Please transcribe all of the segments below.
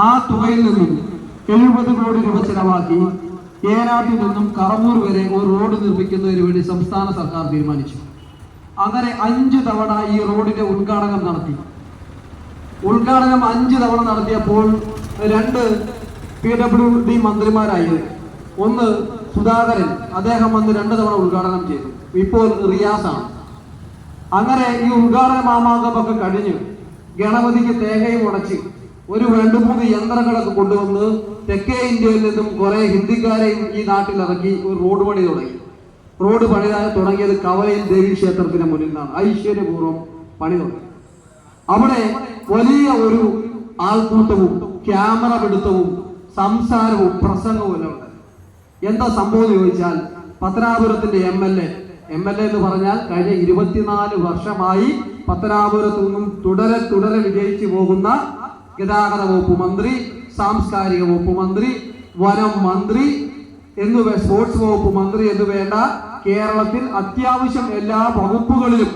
ആ തുകയിൽ നിന്നും എഴുപത് കോടി രൂപ ചെലവാക്കി ഏനാട്ടിൽ നിന്നും കറവൂർ വരെ ഒരു റോഡ് നിർമ്മിക്കുന്നതിന് വേണ്ടി സംസ്ഥാന സർക്കാർ തീരുമാനിച്ചു. അങ്ങനെ അഞ്ച് തവണ ഈ റോഡിന്റെ ഉദ്ഘാടനം നടത്തി. ഉദ്ഘാടനം അഞ്ച് തവണ നടത്തിയപ്പോൾ രണ്ട് പി ഡബ്ല്യു ഡി മന്ത്രിമാരായി. ഒന്ന് സുധാകരൻ അദ്ദേഹം വന്ന് രണ്ട് തവണ ഉദ്ഘാടനം ചെയ്തു. ഇപ്പോൾ റിയാസാണ്. അങ്ങനെ ഈ ഉദ്ഘാടന മാമാങ്കമൊക്കെ കഴിഞ്ഞ് ഗണപതിക്ക് തേങ്ങയും ഉടച്ച് ഒരു രണ്ട് മൂന്ന് യന്ത്രങ്ങളൊക്കെ കൊണ്ടുവന്ന് തെക്കേ ഇന്ത്യയിൽ നിന്നും കുറെ ഹിന്ദിക്കാരെയും ഈ നാട്ടിൽ ഇറക്കി ഒരു റോഡ് പണി തുടങ്ങി. റോഡ് പണി തുടങ്ങിയത് കവലയിൽ ദേവി ക്ഷേത്രത്തിന് മുന്നിൽ നിന്നാണ്. ഐശ്വര്യപൂർവം പണി തുടങ്ങി. അവിടെ വലിയ ഒരു ആൾക്കൂട്ടവും ക്യാമറ പിടുത്തവും സംസാരവും പ്രസംഗവും എല്ലാം എന്താ സംഭവം ചോദിച്ചാൽ പത്തനാപുരത്തിന്റെ M L A M L A എന്ന് പറഞ്ഞാൽ കഴിഞ്ഞ ഇരുപത്തിനാല് വർഷമായി പത്തനാപുരത്തു നിന്നും തുടരെ തുടരെ വിജയിച്ചു പോകുന്ന ഗതാഗത വകുപ്പ് മന്ത്രി സാംസ്കാരിക വകുപ്പ് മന്ത്രി വനം മന്ത്രി എന്നിവ സ്പോർട്സ് വകുപ്പ് മന്ത്രി എന്ന് വേണ്ട കേരളത്തിൽ അത്യാവശ്യം എല്ലാ വകുപ്പുകളിലും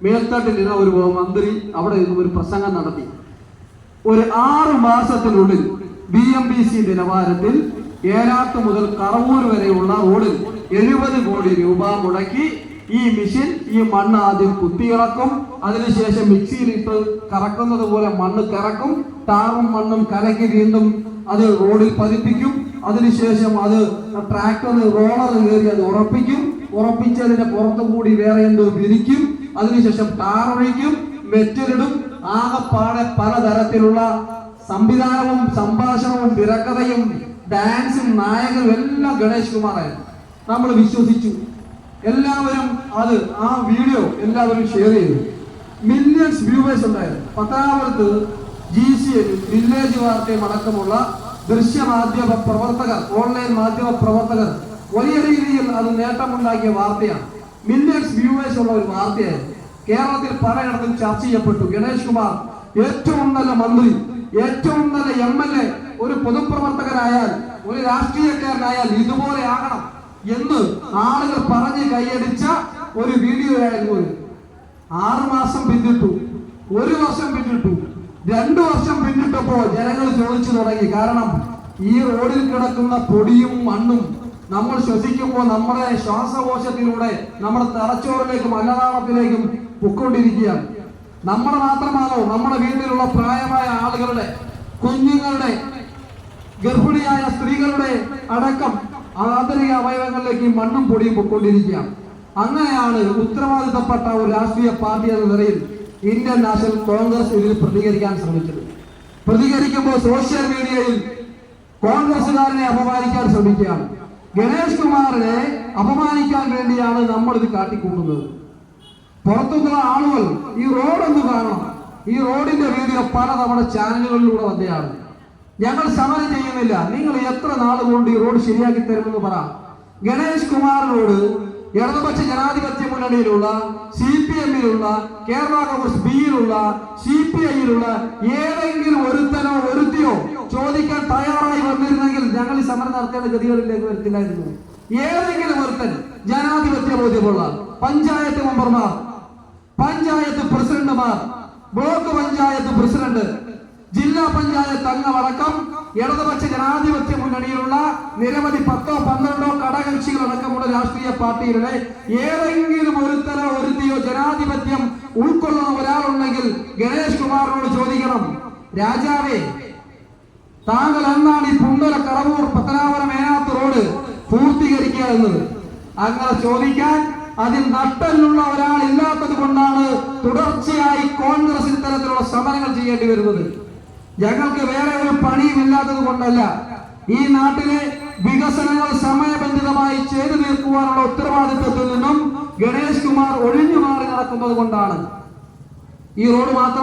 മേൽത്തട്ടിലിരുന്ന ഒരു മന്ത്രി അവിടെ നിന്ന് ഒരു പ്രസംഗം നടത്തി. ഒരു ആറ് മാസത്തിനുള്ളിൽ ബി എം ബി സി നിലവാരത്തിൽ ഏലാത്ത് മുതൽ കറവൂർ വരെയുള്ള റോഡിൽ എഴുപത് കോടി രൂപ മുടക്കി ഈ മെഷീൻ ഈ മണ്ണ് ആദ്യം കുത്തിയിളക്കും അതിനുശേഷം മിക്സിയിൽ ഇട്ട് കറക്കുന്നത് പോലെ മണ്ണ് കറക്കും. ടാറും മണ്ണും കലക്കി വീണ്ടും അത് റോഡിൽ പതിപ്പിക്കും. അതിനുശേഷം അത് ട്രാക്ടറിൽ റോളർ കയറി അത് ഉറപ്പിക്കും. ഉറപ്പിച്ചതിന്റെ പുറത്തു കൂടി വേറെ എന്തോ വിരിക്കും. അതിനുശേഷം ടാറൊഴിക്കും മെറ്റലിടും ആകെപ്പാടെ പലതരത്തിലുള്ള സംവിധാനവും സംഭാഷണവും തിരക്കഥയും ഡാൻസും നായകരും എല്ലാം ഗണേഷ് കുമാറായിരുന്നു. നമ്മൾ വിശ്വസിച്ചു. എല്ലാവരും അത് ആ വീഡിയോ എല്ലാവരും ഷെയർ ചെയ്തു. മില്യൺസ് വ്യൂവേഴ്സ് ഉണ്ടായിരുന്നു. പത്താമത്ത് ജി സി വില്ലേജ് വാർത്തയും അടക്കമുള്ള ദൃശ്യമാധ്യമ പ്രവർത്തകർ ഓൺലൈൻ മാധ്യമ പ്രവർത്തകർ വലിയ രീതിയിൽ അത് നേട്ടമുണ്ടാക്കിയ വാർത്തയാണ്. മില്യൺസ് വ്യൂവേഴ്സ് ഉള്ള ഒരു വാർത്തയായിരുന്നു. കേരളത്തിൽ പലയിടത്തും ചർച്ച ചെയ്യപ്പെട്ടു. ഗണേഷ് കുമാർ ഏറ്റവും നല്ല മന്ത്രി ഏറ്റവും നല്ല എം എൽ എ ഒരു പൊതുപ്രവർത്തകനായാൽ ഒരു രാഷ്ട്രീയക്കാരനായാൽ ഇതുപോലെ ആകണം. എന്ന് ആളുകൾ പറഞ്ഞ് കൈയടിച്ച ഒരു വീഡിയോ ആയിരുന്നു. ആറ് മാസം പിന്നിട്ടു. ഒരു വർഷം പിന്നിട്ടു. രണ്ടു വർഷം പിന്നിട്ടപ്പോ ജനങ്ങൾ ചോദിച്ചു തുടങ്ങി. കാരണം ഈ റോഡിൽ കിടക്കുന്ന പൊടിയും മണ്ണും നമ്മൾ ശ്വസിക്കുമ്പോൾ നമ്മുടെ ശ്വാസകോശത്തിലൂടെ നമ്മുടെ തലച്ചോറിലേക്കും അന്നദാനത്തിലേക്കും പൊക്കൊണ്ടിരിക്കുകയാണ് നമ്മുടെ മാത്രമാണോ നമ്മുടെ വീട്ടിലുള്ള പ്രായമായ ആളുകളുടെ കുഞ്ഞുങ്ങളുടെ ഗർഭിണിയായ സ്ത്രീകളുടെ അടക്കം ആന്തരിക അവയവങ്ങളിലേക്ക് മണ്ണും പൊടിയും പൊക്കൊണ്ടിരിക്കുകയാണ് അങ്ങനെയാണ് ഉത്തരവാദിത്തപ്പെട്ട ഒരു രാഷ്ട്രീയ പാർട്ടി എന്ന നിലയിൽ ഇന്ത്യൻ നാഷണൽ കോൺഗ്രസ് ഇതിൽ പ്രതികരിക്കാൻ ശ്രമിച്ചത്. പ്രതികരിക്കുമ്പോൾ സോഷ്യൽ മീഡിയയിൽ കോൺഗ്രസുകാരനെ അപമാനിക്കാൻ ശ്രമിക്കുകയാണ്. ഗണേഷ് കുമാറിനെ അപമാനിക്കാൻ വേണ്ടിയാണ് നമ്മൾ ഇത് കാട്ടിക്കൂട്ടുന്നത്. പുറത്തുനിന്നുള്ള ആളുകൾ ഈ റോഡ് ഒന്ന് കാണണം. ഈ റോഡിന്റെ വീഡിയോ പലതവണ ചാനലുകളിലൂടെ വന്നതാണ്. ഞങ്ങൾ സമരം ചെയ്യുന്നില്ല. നിങ്ങൾ എത്ര നാൾ കൊണ്ട് ഈ റോഡ് ശരിയാക്കി തരുമെന്ന് പറ. ഗണേഷ് കുമാറിനോട് ഇടതുപക്ഷ ജനാധിപത്യ മുന്നണിയിലുള്ള സി പി എമ്മിലുള്ള കേരള കോൺഗ്രസ് ബിയിലുള്ള സി പി ഐയിലുള്ള ഏതെങ്കിലും ഒരുത്തനോ ഒരുത്തിയോ ചോദിക്കാൻ തയ്യാറായി വന്നിരുന്നെങ്കിൽ ഞങ്ങൾ ഈ സമരം നടത്തേണ്ട ഗതികളിലേക്ക് വരത്തില്ലായിരുന്നു. ഏതെങ്കിലും ഒരുത്തൻ ജനാധിപത്യ ബോധ്യമുള്ള പഞ്ചായത്ത് മെമ്പർമാർ പഞ്ചായത്ത് പ്രസിഡന്റുമാർ ബ്ലോക്ക് പഞ്ചായത്ത് പ്രസിഡന്റ് ജില്ലാ പഞ്ചായത്ത് അംഗമടക്കം ഇടതുപക്ഷ ജനാധിപത്യ മുന്നണിയിലുള്ള നിരവധി പത്തോ പന്ത്രണ്ടോ ഘടകകക്ഷികൾ അടക്കമുള്ള രാഷ്ട്രീയ പാർട്ടികളുടെ ഏതെങ്കിലും ഒരുത്തരോ ഒരുത്തിയോ ജനാധിപത്യം ഉൾക്കൊള്ളുന്ന ഒരാളുണ്ടെങ്കിൽ ഗണേഷ് കുമാറിനോട് ചോദിക്കണം രാജാവേ താങ്കൾ എന്നാണ് ഈ പുണ്ടല കറവൂർ പത്തനാപുരം മേനാത്ത് റോഡ് പൂർത്തീകരിക്കുക എന്നത്? അങ്ങനെ ചോദിക്കാൻ അതിൽ നട്ടലുള്ള ഒരാൾ ഇല്ലാത്തത് കൊണ്ടാണ് തുടർച്ചയായി കോൺഗ്രസ് ഇത്തരത്തിലുള്ള സമരങ്ങൾ ചെയ്യേണ്ടി വരുന്നത്. ഞങ്ങൾക്ക് വേറെ ഒരു പണിയും ഇല്ലാത്തത് കൊണ്ടല്ല. ഈ നാട്ടിലെ വികസനങ്ങൾ സമയബന്ധിതമായി ചെയ്തു തീർക്കുവാനുള്ള ഉത്തരവാദിത്വത്തിൽ നിന്നും ഗണേഷ് കുമാർ ഒഴിഞ്ഞു മാറി നടക്കുന്നത് കൊണ്ടാണ്. ഈ റോഡ് മാത്രം